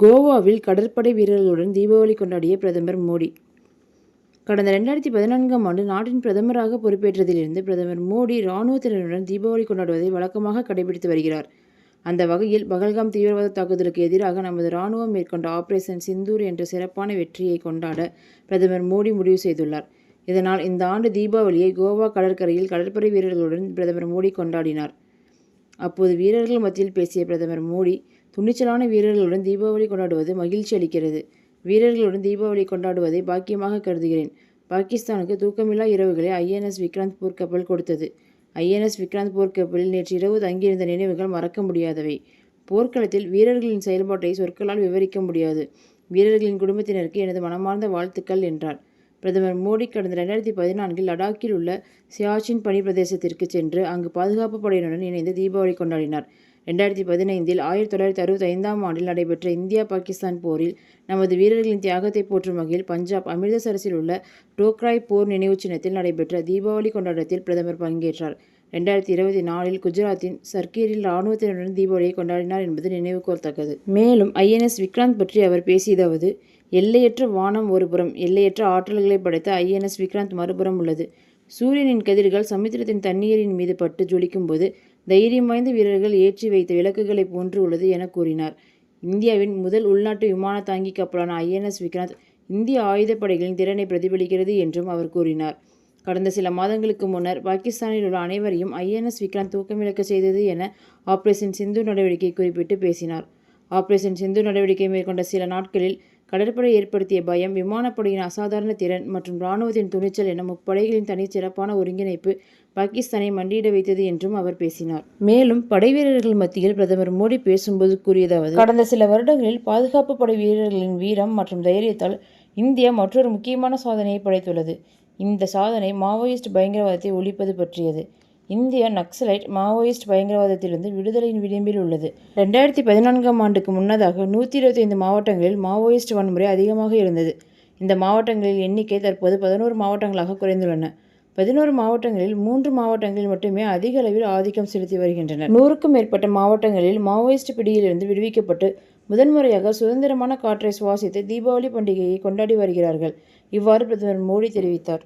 கோவாவில் கடற்படை வீரர்களுடன் தீபாவளி கொண்டாடிய பிரதமர் மோடி. கடந்த ரெண்டாயிரத்தி பதினான்காம் ஆண்டு நாட்டின் பிரதமராக பொறுப்பேற்றதிலிருந்து பிரதமர் மோடி இராணுவத்தினருடன் தீபாவளி கொண்டாடுவதை வழக்கமாக கடைபிடித்து வருகிறார். அந்த வகையில் பகல்காம் தீவிரவாத தாக்குதலுக்கு எதிராக நமது இராணுவம் மேற்கொண்ட ஆபரேஷன் சிந்தூர் என்ற சிறப்பான வெற்றியை கொண்டாட பிரதமர் மோடி முடிவு செய்துள்ளார். இதனால் இந்த ஆண்டு தீபாவளியை கோவா கடற்கரையில் கடற்படை வீரர்களுடன் பிரதமர் மோடி கொண்டாடினார். அப்போது வீரர்கள் மத்தியில் பேசிய பிரதமர் மோடி துணிச்சலான வீரர்களுடன் தீபாவளி கொண்டாடுவது மகிழ்ச்சி அளிக்கிறது. வீரர்களுடன் தீபாவளி கொண்டாடுவதை பாக்கியமாக கருதுகிறேன். பாகிஸ்தானுக்கு தூக்கமில்லா இரவுகளை ஐஎன்எஸ் விக்ராந்த் போர்க்கப்பல் கொடுத்தது. ஐஎன்எஸ் விக்ராந்த் போர்க்கப்பலில் நேற்று இரவு தங்கியிருந்த நினைவுகள் மறக்க முடியாதவை. போர்க்களத்தில் வீரர்களின் செயல்பாட்டை சொற்களால் விவரிக்க முடியாது. வீரர்களின் குடும்பத்தினருக்கு எனது மனமார்ந்த வாழ்த்துக்கள் என்றார். பிரதமர் மோடி கடந்த ரெண்டாயிரத்தி பதினான்கில் லடாக்கில் உள்ள சியாச்சின் பனி பிரதேசத்திற்கு சென்று அங்கு பாதுகாப்பு படையினருடன் இணைந்து தீபாவளி கொண்டாடினார். ரெண்டாயிரத்தி பதினைந்தில் ஆயிரத்தி தொள்ளாயிரத்தி அறுபத்தி ஐந்தாம் ஆண்டில் நடைபெற்ற இந்தியா பாகிஸ்தான் போரில் நமது வீரர்களின் தியாகத்தை போற்றும் வகையில் பஞ்சாப் அமிர்தசரஸில் உள்ள டோக்ராய் போர் நினைவு சின்னத்தில் நடைபெற்ற தீபாவளி கொண்டாட்டத்தில் பிரதமர் பங்கேற்றார். ரெண்டாயிரத்தி இருபத்தி நாலில் குஜராத்தின் சர்க்கீரில் இராணுவத்தினருடன் தீபாவளியை கொண்டாடினார் என்பது நினைவுகூரத்தக்கது. மேலும் ஐஎன்எஸ் விக்ராந்த் பற்றி அவர் பேசியதாவது எல்லையற்ற வானம் ஒருபுறம் எல்லையற்ற ஆற்றல்களை படைத்த ஐஎன்எஸ் விக்ராந்த் மறுபுறம் உள்ளது. சூரியனின் கதிர்கள் சமுத்திரத்தின் தண்ணீரின் மீது பட்டு ஜொலிக்கும் போது தைரியம் வாய்ந்த வீரர்கள் ஏற்றி வைத்த விளக்குகளைப் போன்று உள்ளது என கூறினார். இந்தியாவின் முதல் உள்நாட்டு விமான தாங்கி கப்பலான ஐஎன்எஸ் விக்ராந்த் இந்திய ஆயுதப்படைகளின் திறனை பிரதிபலிக்கிறது என்றும் அவர் கூறினார். கடந்த சில மாதங்களுக்கு முன்னர் பாகிஸ்தானில் உள்ள அனைவரையும் ஐஎன்எஸ் விக்ராந்த் தூக்கமிழக்க செய்தது என ஆபரேஷன் சிந்து நடவடிக்கை குறிப்பிட்டு பேசினார். ஆபரேஷன் சிந்து நடவடிக்கை மேற்கொண்ட சில நாட்களில் கடற்படை ஏற்படுத்திய பயம் விமானப்படையின் அசாதாரண திறன் மற்றும் இராணுவத்தின் துணிச்சல் என முப்படைகளின் தனிச்சிறப்பான ஒருங்கிணைப்பு பாகிஸ்தானை மண்டியிட வைத்தது என்றும் அவர் பேசினார். மேலும் படை வீரர்கள் மத்தியில் பிரதமர் மோடி பேசும்போது கூறியதாவது கடந்த சில வருடங்களில் பாதுகாப்பு படை வீரர்களின் வீரம் மற்றும் தைரியத்தால் இந்தியா மற்றொரு முக்கியமான சாதனையை படைத்துள்ளது. இந்த சாதனை மாவோயிஸ்ட் பயங்கரவாதத்தை ஒழிப்பது பற்றியது. இந்தியா நக்சலைட் மாவோயிஸ்ட் பயங்கரவாதத்திலிருந்து விடுதலையின் விளிம்பில் உள்ளது. ரெண்டாயிரத்தி பதினான்காம் ஆண்டுக்கு முன்னதாக நூற்றி இருபத்தி ஐந்து மாவட்டங்களில் மாவோயிஸ்ட் வன்முறை அதிகமாக இருந்தது. இந்த மாவட்டங்களில் எண்ணிக்கை தற்போது பதினோரு மாவட்டங்களாக குறைந்துள்ளன. பதினோரு மாவட்டங்களில் மூன்று மாவட்டங்களில் மட்டுமே அதிக அளவில் ஆதிக்கம் செலுத்தி வருகின்றனர். நூறுக்கும் மேற்பட்ட மாவட்டங்களில் மாவோயிஸ்ட் பிடியிலிருந்து விடுவிக்கப்பட்டு முதன்முறையாக சுதந்திரமான காற்றை சுவாசித்து தீபாவளி பண்டிகையை கொண்டாடி வருகிறார்கள். இவ்வாறு பிரதமர் மோடி தெரிவித்தார்.